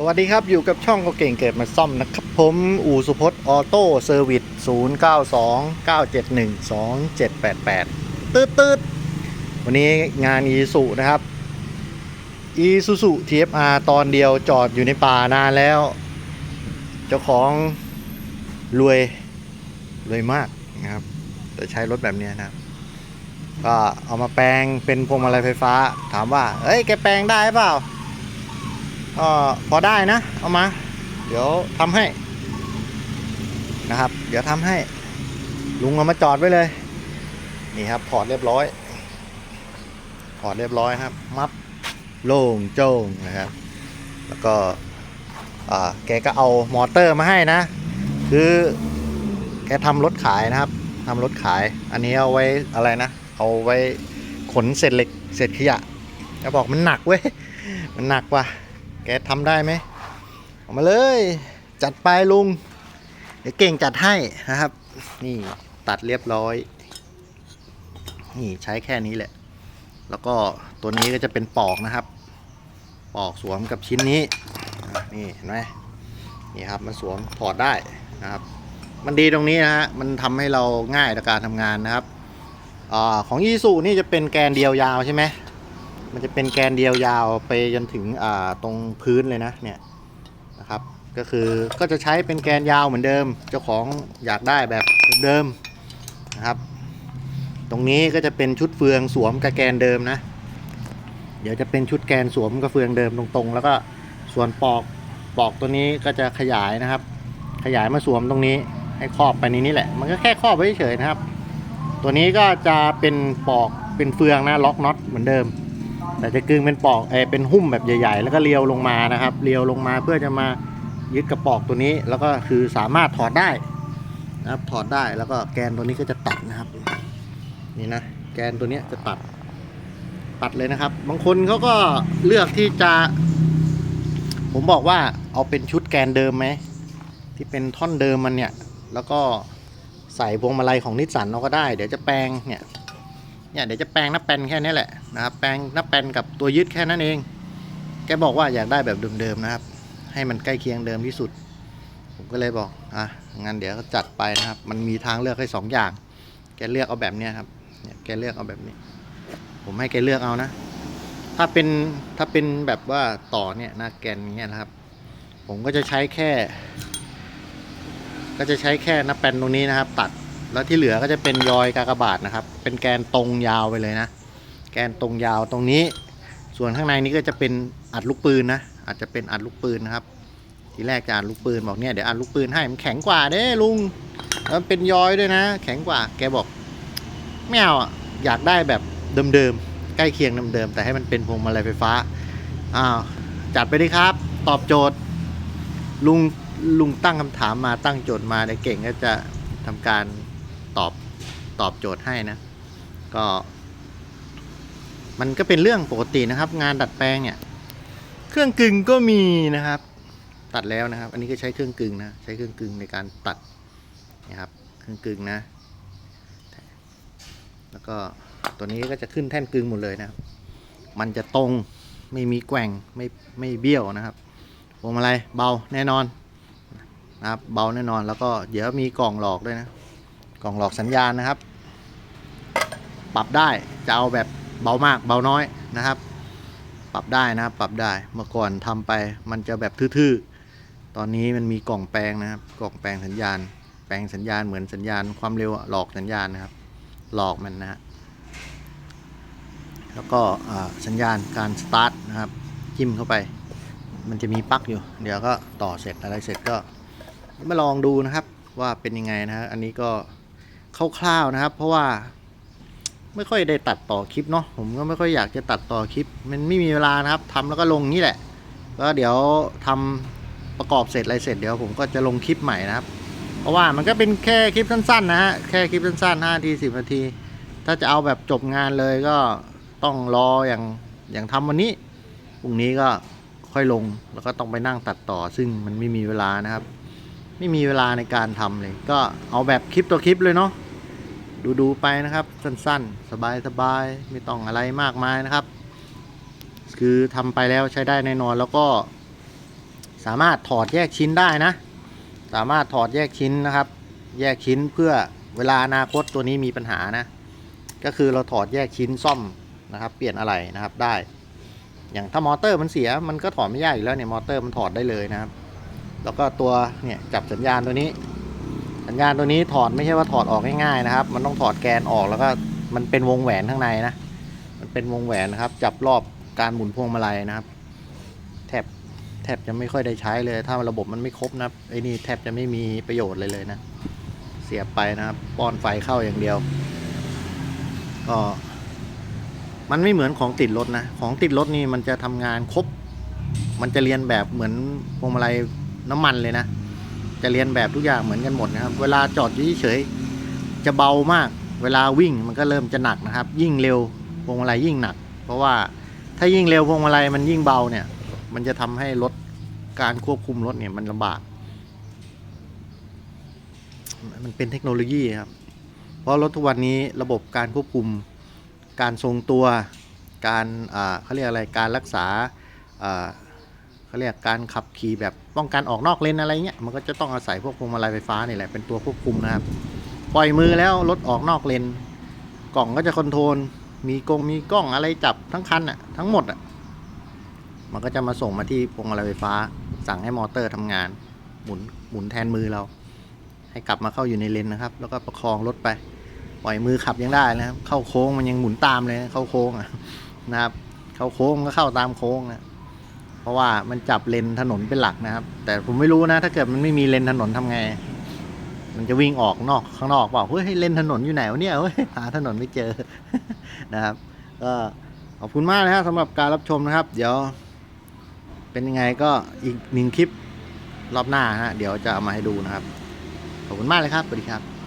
สวัสดีครับ อยู่กับช่องก็เก่งเกิดมาซ่อมนะครับ ผมอู่สุพจน์ออโต้เซอร์วิส0 9 2 9 7 1 2 7 8 8 ตืดตืดวันนี้งานอีสุนะครับอีซูซู TFR ตอนเดียวจอดอยู่ในป่านานแล้ว เจ้าของรวย รวยมากนะครับจะใช้รถแบบนี้นะครับ ก็เอามาแปลงเป็นพวงมาลัยไฟฟ้า ถามว่า เอ้ย แกแปลงได้เปล่า ก็พอได้นะ เอามา เดี๋ยวทำให้นะครับ เดี๋ยวทำให้ ลุงเอามาจอดไว้เลย นี่ครับถอร์ดเรียบร้อยถอร์ดเรียบร้อยครับ มัดโล่งโจ้งนะครับ แล้วก็อ่าแกก็เอามอเตอร์มาให้นะ คือแกทำรถขายนะครับทำรถขาย อันนี้เอาไว้อะไรนะ เอาไว้ขนเศษเหล็กเศษขยะแกบอกมันหนักเว้ย มันหนักว่ะ แกทำได้ไหมออกมาเลย จัดไปลุง เดี๋ยวเก่งจัดให้นะครับ นี่ตัดเรียบร้อย นี่ใช้แค่นี้แหละ แล้วก็ตัวนี้ก็จะเป็นปอกนะครับ ปอกสวมกับชิ้นนี้ นี่เห็นไหมนี่ครับมันสวมถอดได้นะครับ มันดีตรงนี้นะฮะ มันทำให้เราง่ายต่อการทำงานนะครับอของยีสูนี่จะเป็นแกนเดียวยาวใช่ไหม มันจะเป็นแกนเดียวยาวไปจนถึงตรงพื้นเลยนะเนี่ยนะครับ ก็คือก็จะใช้เป็นแกนยาวเหมือนเดิม เจ้าของอยากได้แบบเดิมนะครับ ตรงนี้ก็จะเป็นชุดเฟืองสวมกับแกนเดิมนะ เดี๋ยวจะเป็นชุดแกนสวมกับเฟืองเดิมตรงๆ แล้วก็ส่วนปอกปอกตัวนี้ก็จะขยายนะครับ ขยายมาสวมตรงนี้ให้ครอบไปในนี้แหละ มันก็แค่ครอบไว้เฉยนะครับ ตัวนี้ก็จะเป็นปอกเป็นเฟืองนะล็อกน็อตเหมือนเดิม แต่จะกึ่งเป็นปอกเอเป็นหุ้มแบบใหญ่ ๆ แล้วก็เลียวลงมานะครับ เลียวลงมาเพื่อจะมายึดกระปอกตัวนี้ แล้วก็คือสามารถถอดได้นะครับ ถอดได้แล้วก็แกนตัวนี้ก็จะตัดนะครับ นี่นะแกนตัวนี้จะตัด ตัดเลยนะครับ บางคนเขาก็เลือกที่จะ ผมบอกว่าเอาเป็นชุดแกนเดิมไหมที่เป็นท่อนเดิมมันเนี่ย แล้วก็ใส่พวงมาลัยของนิสสันเราก็ได้ เดี๋ยวจะแปลงเนี่ย เนี่ยเดี๋ยวจะแปลงหน้าแปลนแค่นี้แหละนะครับ แปลงหน้าแปลนกับตัวยึดแค่นั้นเอง แกบอกว่าอยากได้แบบเดิมๆนะครับ ให้มันใกล้เคียงเดิมที่สุด ผมก็เลยบอกอะงั้นเดี๋ยวก็จัดไปนะครับ มันมีทางเลือกให้สองอย่าง แกเลือกเอาแบบเนี้ยครับ เนี่ยแกเลือกเอาแบบนี้ ผมให้แกเลือกเอานะ ถ้าเป็นถ้าเป็นแบบว่าต่อเนี่ยหน้าแกนเนี่ยนะครับ ผมก็จะใช้แค่ ก็จะใช้แค่หน้าแปลนตรงนี้นะครับ ตัด แล้วที่เหลือก็จะเป็นยอยกากบาทนะครับ เป็นแกนตรงยาวไปเลยนะ แกนตรงยาวตรงนี้ ส่วนข้างในนี้ก็จะเป็นอัดลูกปืนนะ อาจจะเป็นอัดลูกปืนนะครับ ทีแรกจะอัดลูกปืนบอกเนี่ยเดี๋ยวอัดลูกปืนให้มันแข็งกว่าเด้ลุงแล้วมันเป็นยอยด้วยนะ แข็งกว่า แกบอกไม่เอาอยากได้แบบเดิมๆ ใกล้เคียงเดิมๆ แต่ให้มันเป็นพวงมาลัยไฟฟ้า อ้าว จัดไปดิครับ ตอบโจทย์ ลุงลุงตั้งคำถามมาตั้งโจทย์มาเดี๋ยวเก่งก็จะทำการ ตอบตอบโจทย์ให้นะ ก็ มันก็เป็นเรื่องปกตินะครับ งานดัดแปลงเนี่ย เครื่องกึ่งก็มีนะครับ ตัดแล้วนะครับ อันนี้ก็ใช้เครื่องกึ่งนะใช้เครื่องกึ่งในการตัดนะครับ เครื่องกึ่งนะ แล้วก็ตัวนี้ก็จะขึ้นแท่นกึ่งหมดเลยนะครับ มันจะตรงไม่มีแกว่งไม่ไม่เบี้ยวนะครับพวงมาลัยเบาแน่นอนนะครับเบาแน่นอนแล้วก็เดี๋ยวมีกล่องหลอกด้วยนะ กล่องหลอกสัญญาณนะครับ ปรับได้จะเอาแบบเบามากเบาน้อยนะครับ ปรับได้นะครับปรับได้เมื่อก่อนทำไปมันจะแบบทื่อๆ ตอนนี้มันมีกล่องแปลงนะครับ กล่องแปลงสัญญาณ แปลงสัญญาณเหมือนสัญญาณความเร็วหลอกสัญญาณนะครับ หลอกมันนะฮะแล้วก็สัญญาณการสตาร์ทนะครับจิ้มเข้าไป มันจะมีปลั๊กอยู่ เดี๋ยวก็ต่อเสร็จอะไรเสร็จก็มาลองดูนะครับว่าเป็นยังไงนะฮะอันนี้ก็ คร่าวๆนะครับ เพราะว่าไม่ค่อยได้ตัดต่อคลิปเนาะผมก็ไม่ค่อยอยากจะตัดต่อคลิป มันไม่มีเวลานะครับทำแล้วก็ลงนี่แหละแล้วเดี๋ยวทำประกอบเสร็จอะไรเสร็จเดี๋ยวผมก็จะลงคลิปใหม่นะครับ เพราะว่ามันก็เป็นแค่คลิปสั้นๆนะฮะแค่คลิปสั้นๆ5นาที10นาที ถ้าจะเอาแบบจบงานเลยก็ต้องรออย่างอย่างทำวันนี้พรุ่งนี้ก็ค่อยลงแล้วก็ต้องไปนั่งตัดต่อ ซึ่งมันไม่มีเวลานะครับ ไม่มีเวลาในการทำเลย ก็เอาแบบคลิปตัวคลิปเลยเนาะดูดูๆไปนะครับ สั้นๆ สบายๆไม่ต้องอะไรมากมายนะครับ คือทำไปแล้วใช้ได้แน่นอนแล้วก็ สามารถถอดแยกชิ้นได้นะ สามารถถอดแยกชิ้นนะครับ แยกชิ้นเพื่อเวลาอนาคตตัวนี้มีปัญหานะ ก็คือเราถอดแยกชิ้นซ่อมนะครับ เปลี่ยนอะไรนะครับได้ อย่างถ้ามอเตอร์มันเสียมันก็ถอดไม่ยากอยู่แล้วเนี่ยมอเตอร์มันถอดได้เลยนะครับ แล้วก็ตัวเนี่ยจับสัญญาณตัวนี้ สัญญาณตัวนี้ถอดไม่ใช่ว่าถอดออกง่ายๆนะครับ มันต้องถอดแกนออกแล้วก็มันเป็นวงแหวนข้างในนะ มันเป็นวงแหวนนะครับ จับรอบการหมุนพวงมาลัยนะครับ แทบแทบจะไม่ค่อยได้ใช้เลย ถ้าระบบมันไม่ครบนะครับไอ้นี่แทบจะไม่มีประโยชน์เลยเลยนะ เสียบไปนะครับป้อนไฟเข้าอย่างเดียว ก็มันไม่เหมือนของติดรถนะ ของติดรถนี่มันจะทำงานครบ มันจะเรียนแบบเหมือนพวงมาลัย น้ำมันเลยนะ จะเรียนแบบทุกอย่างเหมือนกันหมดนะครับ เวลาจอดอยู่เฉยๆจะเบามาก เวลาวิ่งมันก็เริ่มจะหนักนะครับ ยิ่งเร็วพวงมาลัยยิ่งหนัก เพราะว่าถ้ายิ่งเร็วพวงมาลัยมันยิ่งเบาเนี่ย มันจะทำให้รถการควบคุมรถเนี่ยมันลำบาก มันเป็นเทคโนโลยีครับ เพราะรถทุกวันนี้ระบบการควบคุม การทรงตัว การเขาเรียกอะไร การรักษา เขาเรียกการขับขี่แบบป้องกันออกนอกเลนอะไรเงี้ยมันก็จะต้องอาศัยพวกพวงมาลัยไฟฟ้านี่แหละเป็นตัวควบคุมนะครับ ปล่อยมือแล้วรถออกนอกเลน กล่องก็จะคอนโทรลมีกงมีกล้องอะไรจับทั้งคันอะทั้งหมดอะมันก็จะมาส่งมาที่พวงมาลัยไฟฟ้า สั่งให้มอเตอร์ทำงาน หมุนหมุนแทนมือเรา ให้กลับมาเข้าอยู่ในเลนนะครับ แล้วก็ประคองรถไปปล่อยมือขับยังได้นะครับ เข้าโค้งมันยังหมุนตามเลยนะเข้าโค้งอะนะครับ เข้าโค้งก็เข้าตามโค้งนะ ราะว่ามันจับเลนถนนเป็นหลักนะครับ แต่ผมไม่รู้นะ ถ้าเกิดมันไม่มีเลนถนนทำไง มันจะวิ่งออกนอกข้างนอกเปล่าเฮ้ยเลนถนนอยู่ไหนวะเนี่ยเฮ้ยหาถนนไม่เจอนะครับ ก็ขอบคุณมากนะครับสำหรับการรับชมนะครับ เดี๋ยว เป็นยังไงก็อีกหนึ่งคลิปรอบหน้าฮะเดี๋ยวจะเอามาให้ดูนะครับขอบคุณมากเลยครับสวัสดีครับ